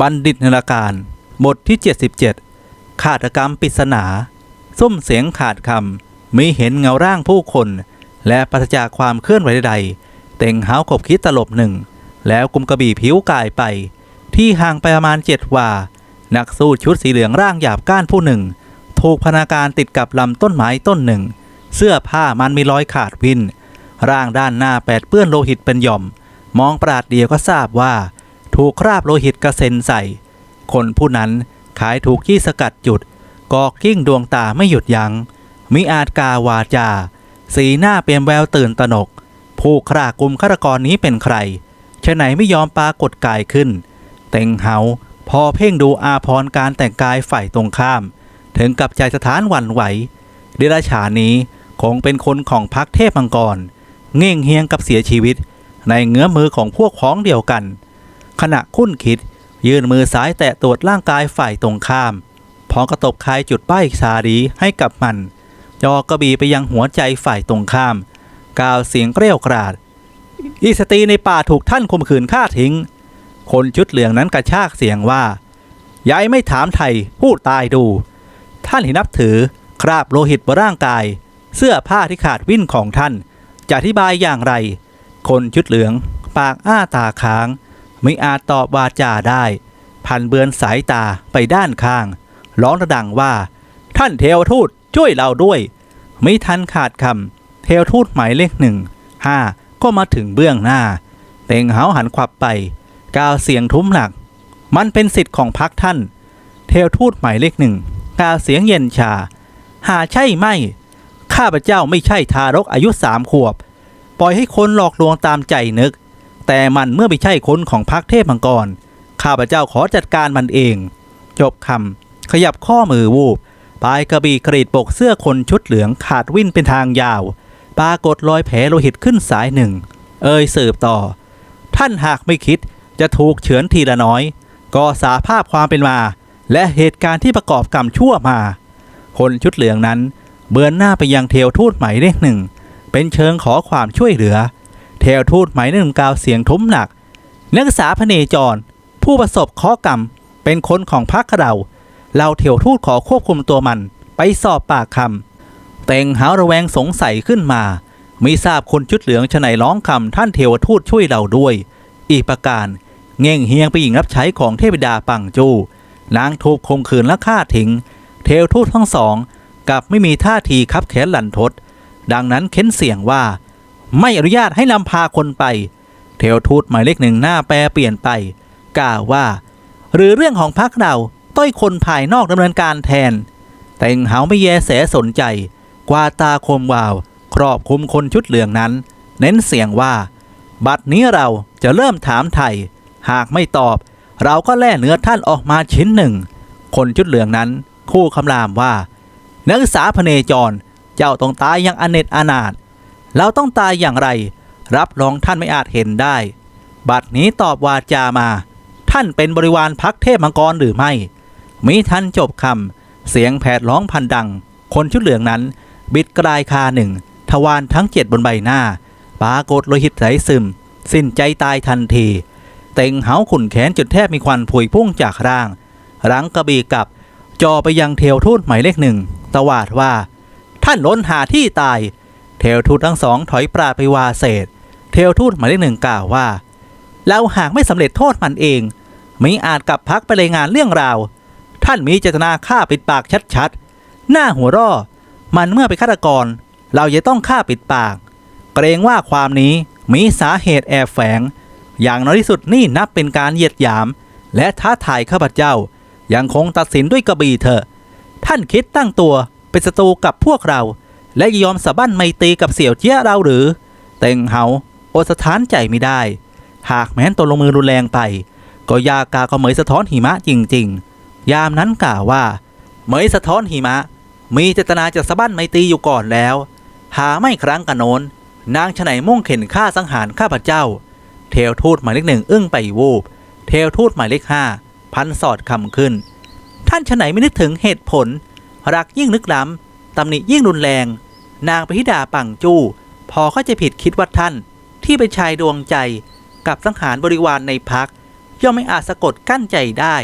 บัณฑิตนรการ บทที่ 77ฆาตกรรมปริศนาซุ้มเสียงขาดคำมีเห็นเงาร่างผู้คน และปราศจากความเคลื่อนไหวใดๆ เต่งหาวขบคิดตลบหนึ่ง แล้วกุมกระบี่ผิวกายไป ที่ห่างไปประมาณเจ็ดวา นักสู้ชุดสีเหลืองร่างหยาบก้านผู้หนึ่ง ถูกพนาการติดกับลำต้นไม้ต้นหนึ่ง เสื้อผ้ามันมีรอยขาดวิน ร่างด้านหน้าแปดเปื้อนโลหิตเป็นหย่อม มองปราดเดียวก็ทราบว่า ถูกคราบโลหิตกระเซ็นใส่ คนผู้นั้นขายถูกยี่สกัดจุดกอกกิ้งดวงตาไม่หยุดยัง้งมิอาจกาวาจา สีหน้าเปลี่ยนแววตื่นตระหนก ผู้ครากลุ่มฆาตกรนี้เป็นใครฉะไหนไม่ยอมปรากฏกายขึ้น เต็งเหาพอเพ่งดูอาพรการแต่งกายฝ่ายตรงข้าม ถึงกับใจสถานหวั่นไหวเดรัจฉานนี้คงเป็นคนของพักเทพมังกร เง่งเฮียงกับเสียชีวิต ในเงื้อมือของพวกพ้องเดียวกัน ขณะคุ้นคิด ยื่นมือซ้ายแตะตรวจร่างกายฝ่ายตรงข้ามพร้อมกระตบคายจุดป้ายชาดีให้กับมันจอกระบีไปยังหัวใจฝ่ายตรงข้าม กล่าวเสียงเกรี้ยวกราด อีสตรีในป่าถูกท่านข่มขืนฆ่าทิ้ง คนชุดเหลืองนั้นกระชากเสียงว่ายายไม่ถามไทยพูดตายดู ท่านเห็นนับถือคราบโลหิตบนร่างกาย เสื้อผ้าที่ขาดวิ่นของท่าน จะอธิบายอย่างไร คนชุดเหลือง ปากอ้าตาค้าง ไม่อาจตอบวาจาได้ พันเบือนสายตาไปด้านข้าง ร้องระดังว่า ท่านเทวทูตช่วยเราด้วย ไม่ทันขาดคำเทวทูตหมายเลขหนึ่งห้าก็มาถึงเบื้องหน้า เต็งเหาหันขวับไปกล่าวเสียงทุ้มหนัก มันเป็นสิทธิ์ของพักท่าน เทวทูตหมายเลขหนึ่งกล่าวเสียงเย็นชา หาใช่ไหมข้าพเจ้าไม่ใช่ทารกอายุสามขวบ ปล่อยให้คนหลอกลวงตามใจนึก แต่มันเมื่อไม่ใช่คนของพรรคเทพมังกร ข้าพเจ้าขอจัดการมันเอง จบคำขยับข้อมือวูบปลายกระบี่กรีดปกเสื้อคนชุดเหลืองขาดวิ่นเป็นทางยาว ปรากฏรอยแผลโลหิตขึ้นสายหนึ่ง เอ่ยสืบต่อ ท่านหากไม่คิดจะถูกเฉือนทีละน้อย ก็สาภาพความเป็นมา และเหตุการณ์ที่ประกอบกรรมชั่วมา คนชุดเหลืองนั้นเบือนหน้าไปยังเทวทูตหมายเลขหนึ่ง เป็นเชิงขอความช่วยเหลือ เทวทูตหมายหนึ่งกล่าวเสียงทุ้มหนัก นักศึกษาพเนจร ผู้ประสบข้อกรรมเป็นคนของพรรคเราเราเทวทูตขอควบคุมตัวมัน ไปสอบปากคำเต็งหาระแวงสงสัยขึ้นมาไม่ทราบคนชุดเหลืองชะไหนร้องคำท่านเทวทูตช่วยเราด้วย อีกประการ เง่งเฮียงไปหญิงรับใช้ของเทพดาปังจูนางถูกคมขืนและฆ่าทิ้ง เทวทูตทั้งสองกลับไม่มีท่าทีคับแขนหลันทด ดังนั้นเค้นเสียงว่า ไม่อนุญาตให้นำพาคนไป เทวทูตหมายเลขหนึ่งหน้าแปรเปลี่ยนไปกล่าวว่า หรือเรื่องของพักเราต้อยคนภายนอกดำเนินการแทน แต่งเหาไม่แยแสสนใจ กว่าตาคมวาว ครอบคุมคนชุดเหลืองนั้น เน้นเสียงว่า บัดนี้เราจะเริ่มถามไทย หากไม่ตอบ เราก็แล่เนื้อท่านออกมาชิ้นหนึ่ง คนชุดเหลืองนั้น คู่คำรามว่า นักศึกษาพเนจร เจ้าต้องตายอย่างอเนจอนาถ เราต้องตายอย่างไร รับรองท่านไม่อาจเห็นได้ บัดนี้ตอบวาจามา ท่านเป็นบริวารพักเทพมังกรหรือไม่ มิทันจบคำเสียงแผดร้องพันดัง คนชุดเหลืองนั้น บิดกลายคาหนึ่งทวารทั้งเจ็ดบนใบหน้าปรากฏโลหิตไหลซึม สิ้นใจตายทันที เต็งเหาขุนแขนจนแทบมีควันผุยพุ่งจากร่างหลังกระบี่กับจอไปยังเทวทูตหมายเลขหนึ่งตวาดว่า ท่านล้นหาที่ตาย เทวทูตทั้งสองถอยปราดไปวาเศษ เทวทูตหมายเลขหนึ่งกล่าวว่า เราหากไม่สำเร็จโทษมันเองไม่อาจกลับพักไปรายงานเรื่องราว ท่านมีเจตนาฆ่าปิดปากชัดๆ หน้าหัวร่อ มันเมื่อเป็นฆาตกร เราจะต้องฆ่าปิดปาก เกรงว่าความนี้มีสาเหตุแอบแฝง อย่างน้อยที่สุดนี่นับเป็นการเหยียดหยาม และท้าทายข้าพเจ้า ยังคงตัดสินด้วยกระบี่เถอะ ท่านคิดตั้งตัวเป็นศัตรูกับพวกเรา และยอมสะบั้นไม่ตีกับเสี่ยวเจี้ยเราหรือ เต็งเหาอดสถานใจไม่ได้ หากแม้นตนลงมือรุนแรงไป ก็ยากาก็เหมยสะท้อนหิมะจริง ๆ ยามนั้นกล่าวว่า เหมยสะท้อนหิมะ มีเจตนาจะสะบั้นไม่ตีอยู่ก่อนแล้ว หาไม่ครั้งกันโนนนางฉไหนมุ่งเข็นฆ่าสังหารข้าพเจ้า เทวทูตหมายเลขหนึ่งอึ้งไปวูบ เทวทูตหมายเลขห้าพันสอดคำขึ้น ท่านฉไหนไม่นึกถึงเหตุผล รักยิ่งนึกล้ำ ตำหนิยิ่งรุนแรง นางพระธิดาปังจู้ พอเข้าใจผิดคิดว่าท่าน ที่เป็นชายดวงใจกับสังหารบริวารในพัก ย่อมไม่อาจสะกดกั้นใจได้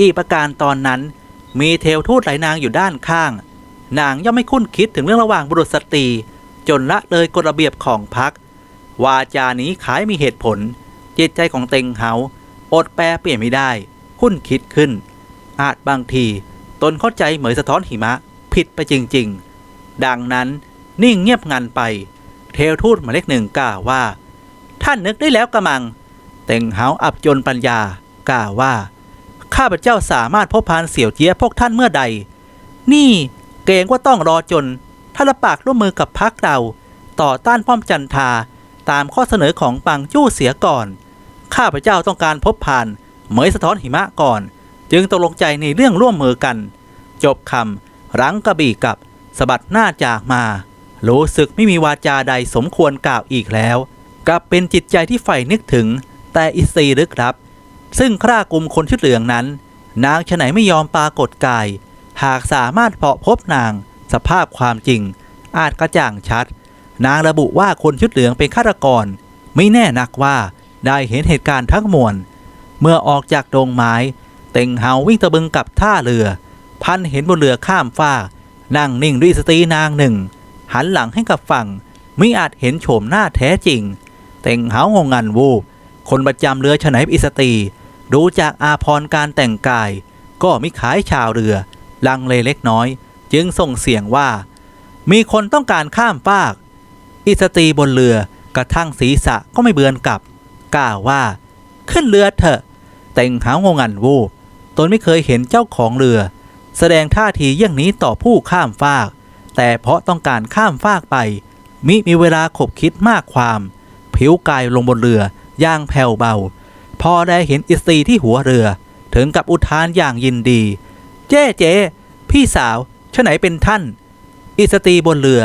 อีกประการตอนนั้น มีเทวทูตหลายนางอยู่ด้านข้าง นางย่อมไม่คุ้นคิดถึงเรื่องระหว่างบุรุษสตรี จนละเลยกฎระเบียบของพัก วาจานี้ขายมีเหตุผล จิตใจของเต็งเฮาอดแปรเปลี่ยนไม่ได้ คุ้นคิดขึ้น อาจบางที ตนเข้าใจเหมือนสะท้อนหิมะ ผิดไปจริง ๆ ดังนั้นนิ่งเงียบงันไป เทวทูตหมายเลขหนึ่งกล่าวว่า ท่านนึกได้แล้วกระมัง เต็งเฮาอับจนปัญญากล่าวว่า ข้าพเจ้าสามารถพบพานเสี่ยวเจี๊ยพวกท่านเมื่อใด นี่เกรงว่าต้องรอจนถ้าละปากร่วมมือกับพักเรา ต่อต้านป้อมจันทาตามข้อเสนอของปังจู้เสียก่อน ข้าพเจ้าต้องการพบผ่าน เหมยสะท้อนหิมะก่อน จึงตกลงใจในเรื่องร่วมมือกัน จบคำ รั้งกระบี่กับสะบัดหน้าจากมา รู้สึกไม่มีวาจาใดสมควรกล่าวอีกแล้ว กลับเป็นจิตใจที่ใฝ่นึกถึง แต่อิสรีลึกลับ ซึ่งคร่ากลุ่มคนชุดเหลืองนั้น นางฉไหนไม่ยอมปรากฏกาย หากสามารถเพาะพบนาง สภาพความจริง อาจกระจ่างชัด นางระบุว่าคนชุดเหลืองเป็นฆาตกร ไม่แน่นักว่าได้เห็นเหตุการณ์ทั้งมวลเมื่อออกจากโรงไม้ เต็งเฮาวิ่งตะบึงกับท่าเรือ พันเห็นบนเรือข้ามฟากนั่งนิ่งด้วยสตรีนางหนึ่ง หันหลังให้กับฝั่งไม่อาจเห็นโฉมหน้าแท้จริงเต็งเฮางงงันวูบคนประจำเรือฉไหนอิสตรีดูจากอาพรการแต่งกาย ก็มิขายชาวเรือ ลังเลเล็กน้อย จึงส่งเสียงว่า มีคนต้องการข้ามฟาก อิสตรีบนเรือกระทั่งศีรษะก็ไม่เบือนกลับกล่าวว่า ขึ้นเรือเถอะเต็งหางงงันวูบตนไม่เคยเห็นเจ้าของเรือ แสดงท่าทีเยี่ยงนี้ต่อผู้ข้ามฟาก แต่เพราะต้องการข้ามฟากไป มิมีเวลาขบคิดมากความ ผิวกายลงบนเรืออย่างแผ่วเบา พอได้เห็นอิสตีที่หัวเรือ ถึงกับอุทานอย่างยินดี เจ๊เจ๊พี่สาวชะไหนเป็นท่าน อิสตีบนเรือ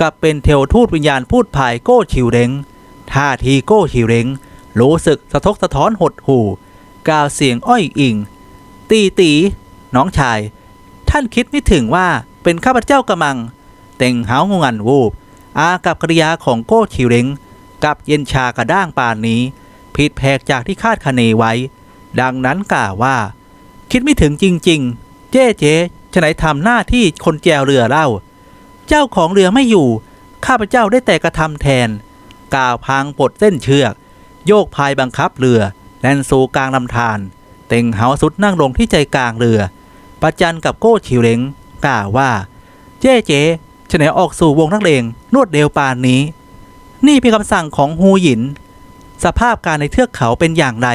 กับเป็นเทวทูตวิญญาณพูดภายโก้ชิวเร็งท่าทีโก้ชิวเร็งรู้สึกสะทกสะท้อนหดหู่กล่าวเสียงอ้อยอิง ตีตีน้องชาย ท่านคิดไม่ถึงว่าเป็นข้าพเจ้ากระมังเต็งหาวงงันวูบ อากับกริยาของโก้ชิวเร็งกับเย็นชากระด้างปานนี้ ผิดแผกจากที่คาดคะเนไว้ ดังนั้นกล่าวว่า คิดไม่ถึงจริง ๆ เจ๊เจ๊ฉะไหนทำหน้าที่คนแจวเรือเล่า เจ้าของเรือไม่อยู่ ข้าพเจ้าได้แต่กระทำแทน กล่าวพางปลดเส้นเชือก โยกพายบังคับเรือแล่นสู่กลางลำธารเต็งเหาสุดนั่งลงที่ใจกลางเรือ ประจันกับโก้ชิวเลงกล่าวว่า เจ๊เจ๊ฉะไหนออกสู่วงนักเลงรวดเร็วปานนี้ นี่เป็นคำสั่งของฮูหยิน สภาพการในเทือกเขาเป็นอย่างไร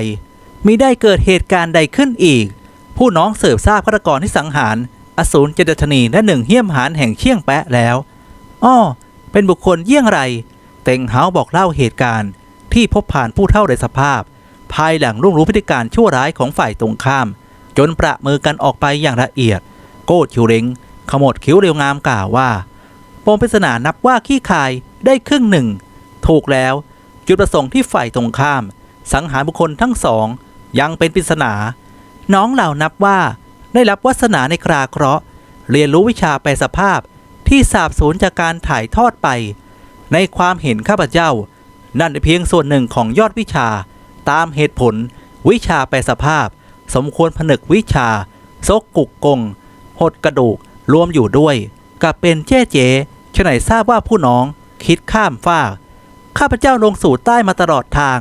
มิได้เกิดเหตุการณ์ใดขึ้นอีก ผู้น้องเสิร์ฟทราบฆาตกรที่สังหาร อสูรเจดชนีและหนึ่งเหี้ยมหานแห่งเชียงแปะแล้วอ้อเป็นบุคคลเยี่ยงไร เต็งเฮาบอกเล่าเหตุการณ์ ที่พบผ่านผู้เท่าในสภาพ ภายหลังรุ่งรู้พฤติการชั่วร้ายของฝ่ายตรงข้าม จนประมือกันออกไปอย่างละเอียด โก้ชิวเร็งขมวดคิ้วเรียวงามกล่าวว่าปมปริศนานับว่าขี้คายได้ครึ่งหนึ่ง ถูกแล้ว จุดประสงค์ที่ฝ่ายตรงข้าม สังหารบุคคลทั้งสอง ยังเป็นปริศนา น้องเหล่านับว่า ได้รับวาสนาในคราเคราะห์ เรียนรู้วิชาแปลสภาพที่สาบสูญจากการถ่ายทอดไป ในความเห็นข้าพเจ้า นั่นเป็นเพียงส่วนหนึ่งของยอดวิชา ตามเหตุผล วิชาแปลสภาพ สมควรผนึกวิชา ซกกุกกง หดกระดูก รวมอยู่ด้วย กับเป็นเจ๊เจ๋ฉไหนทราบว่าผู้น้องคิดข้ามฟาก ข้าพเจ้าลงสู่ใต้มาตลอดทาง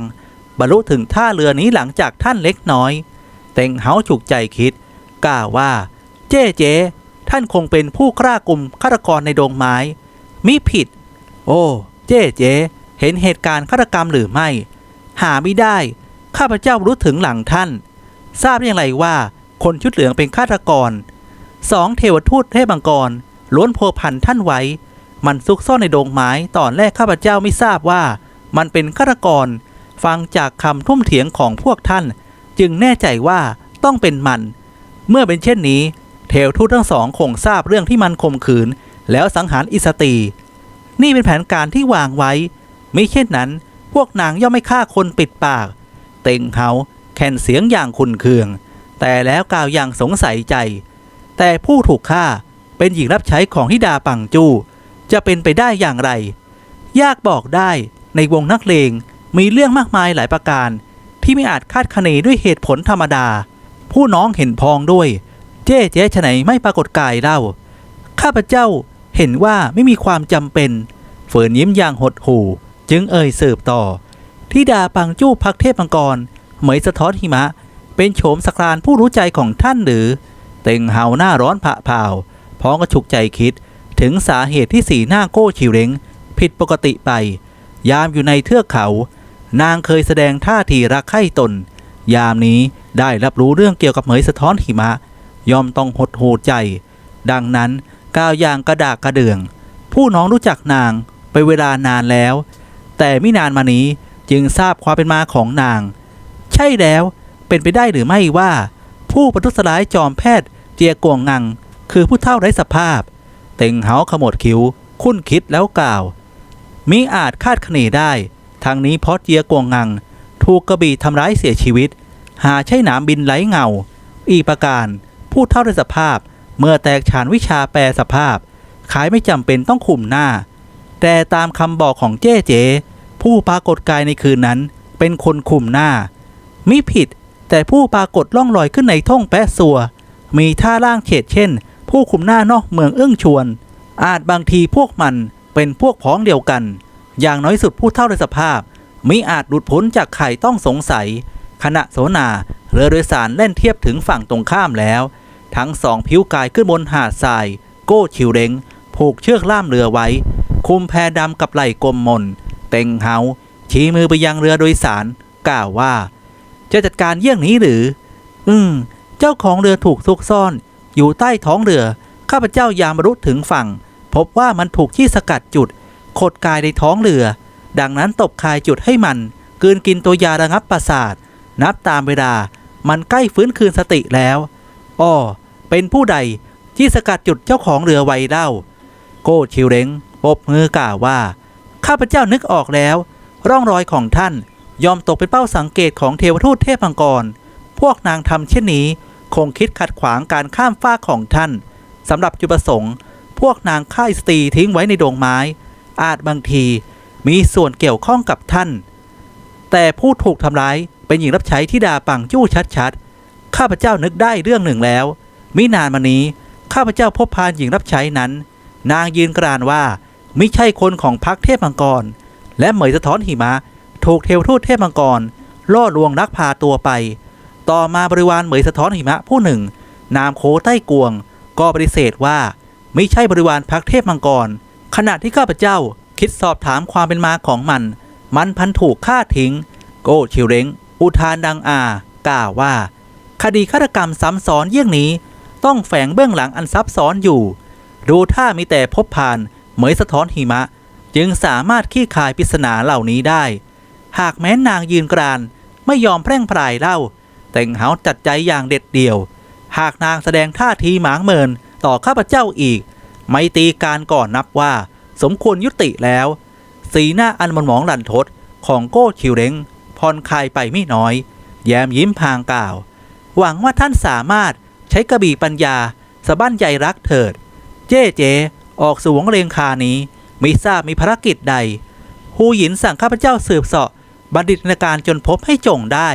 บรรลุถึงท่าเรือนี้หลังจากท่านเล็กน้อย เต็งเฮาฉุกใจคิดกล่าวว่า เจ๊เจ๊ท่านคงเป็นผู้กล้ากลุ่มฆาตกรในดงไม้ มิผิด โอ้เจ๊เจ๊เห็นเหตุการณ์ฆาตกรรมหรือไม่ หาไม่ได้ ข้าพเจ้ารู้ถึงหลังท่าน ทราบอย่างไรว่าคนชุดเหลืองเป็นฆาตกรสองเทวทูตเทพบังกรล้วนโพพันท่านไว้ มันซุกซ่อนในดงไม้ตอนแรกข้าพเจ้าไม่ทราบว่า มันเป็นฆาตกร ฟังจากคำทุ่มเถียงของพวกท่าน จึงแน่ใจว่าต้องเป็นมัน เมื่อเป็นเช่นนี้ เทวทูตทั้งสองคงทราบเรื่องที่มันข่มขืน แล้วสังหารอิสตี นี่เป็นแผนการที่วางไว้ ไม่เช่นนั้น พวกนางย่อมไม่ฆ่าคนปิดปาก เต็งเฮา แคนเสียงอย่างขุนเคือง แต่แล้วกล่าวอย่างสงสัยใจ แต่ผู้ถูกฆ่าเป็นหญิงรับใช้ของฮิดาปังจูจะเป็นไปได้อย่างไร ยากบอกได้ในวงนักเลงมีเรื่องมากมายหลายประการ ที่ไม่อาจคาดคะเนด้วยเหตุผลธรรมดา ผู้น้องเห็นพองด้วย เจ๊เจ๊ฉไหนไม่ปรากฏกายเล่า ข้าพเจ้าเห็นว่าไม่มีความจำเป็น เฝืนยิ้มอย่างหดหู่ จึงเอ่ยสืบต่อที่ดาปังจู้พักเทพมังกร เหมยสะท้อนหิมะ เป็นโฉมสกรานผู้รู้ใจของท่านหรือ เต็งเฮาหน้าร้อนผะเผาพร้อมกระฉุกใจคิด ถึงสาเหตุที่สีหน้าโก้ชิวเร็งผิดปกติไป ยามอยู่ในเทือกเขา นางเคยแสดงท่าทีรักใคร่ตน ยามนี้ได้รับรู้เรื่องเกี่ยวกับเหมยสะท้อนหิมะ ยอมต้องหดหูใจ ดังนั้นก้าวย่างกระดากกระเดือง ผู้น้องรู้จักนางไปเวลานานแล้ว แต่ไม่นานมานี้จึงทราบความเป็นมาของนาง ใช่แล้วเป็นไปได้หรือไม่ว่า ผู้ประทุษร้ายจอมแพทย์เจียกวงงัง คือผู้เท่าไร้สภาพ เต็งเหาขมวดคิ้ว คุ้นคิดแล้วกล่าว มิอาจคาดคะเนได้ ทางนี้เพราะเจียกวงงัง ถูกกระบี่ทำร้ายเสียชีวิต หาใช่หนามบินไหลเงา อีกประการ ผู้เท่าไร้สภาพ เมื่อแตกฉานวิชาแปลสภาพ ขายไม่จำเป็นต้องคุมหน้า แต่ตามคำบอกของเจ๊เจ ผู้ปรากฏกายในคืนนั้น เป็นคนคุมหน้า มิผิด แต่ผู้ปรากฏล่องลอยขึ้นในท่องแปะสัว มีท่าล่างเฉดเช่น ผู้คุมหน้านอกเมืองเอื้องชวน อาจบางทีพวกมันเป็นพวกพ้องเดียวกัน อย่างน้อยสุดผู้เท่าในสภาพมิอาจหลุดพ้นจากไข่ต้องสงสัย ขณะโสนาเรือโดยสารเล่นเทียบถึงฝั่งตรงข้ามแล้ว ทั้งสองผิวกายขึ้นบนหาดทราย โก้ชิวเร็งผูกเชือกล่ามเรือไว้ คุมแพดำกับไหล่กลมมน เต็งเฮาชี้มือไปยังเรือโดยสาร กล่าวว่า จะจัดการเยี่ยงนี้หรือ อืม เจ้าของเรือถูกซุกซ่อน อยู่ใต้ท้องเรือ ข้าพเจ้ายามรุถึงฝั่ง พบว่ามันถูกที่สกัดจุดขดกายในท้องเรือ ดังนั้นตบคายจุดให้มันกลืนกินตัวยาระงับประสาท นับตามเวลา มันใกล้ฟื้นคืนสติแล้วอ้อเป็นผู้ใดที่สกัดจุดเจ้าของเรือไว้เล่า โก้ชิวเร็งปบมือกล่าวว่า ข้าพเจ้านึกออกแล้ว ร่องรอยของท่าน ยอมตกเป็นเป้าสังเกตของเทวทูตเทพมังกร พวกนางทำเช่นนี้ คงคิดขัดขวางการข้ามฟากของท่านสำหรับจุดประสงค์ พวกนางค่ายสตรีทิ้งไว้ในดงไม้ อาจบางทีมีส่วนเกี่ยวข้องกับท่าน แต่ผู้ถูกทำร้ายเป็นหญิงรับใช้ที่ดาปังจู้ชัดๆ ข้าพเจ้านึกได้เรื่องหนึ่งแล้ว มินานมานี้ ข้าพเจ้าพบพานหญิงรับใช้นั้น นางยืนกรานว่าไม่ใช่คนของพรรคเทพมังกร และเหมยสะท้อนหิมะ ถูกเทวทูตเทพมังกรล่อลวงลักพาตัวไป ต่อมาบริวารเหมยสะท้อนหิมะผู้หนึ่ง นามโคใต้กวง ก็ปฏิเสธว่าไม่ใช่บริวารพรรคเทพมังกร ขณะที่ข้าพเจ้าคิดสอบถามความเป็นมาของมัน มันพันถูกฆ่าทิ้ง โกชิวเร้งอุทานดังอากล่าวว่า คดีฆาตกรรมซ้ำซ้อนเยี่ยงนี้ ต้องแฝงเบื้องหลังอันซับซ้อนอยู่ ดูถ้ามีแต่พบผ่านเหมยสะท้อนหิมะ จึงสามารถขี้คายปริศนาเหล่านี้ได้ หากแม้นางยืนกราน ไม่ยอมแพร่งพรายเล่า แต่งเหาจัดใจอย่างเด็ดเดี่ยว หากนางแสดงท่าทีหมางเมินต่อข้าพเจ้าอีก ไม่ตีการก่อนนับว่า สมควรยุติแล้ว สีหน้าอันมันหมองหลันทดของโก้ชิวเร็งผ่อนคลายไปไม่น้อย แย้มยิ้มพางกล่าว หวังว่าท่านสามารถใช้กระบี่ปัญญาสะบั้นใยรักเถิด เจ๊เจ ออกสู่วงเรียงคานี้ม่ทราบมีภารกิจใดฮูหยินสั่งข้าพเจ้าสืบเสาะ บัณฑิตนาการจนพบให้จงได้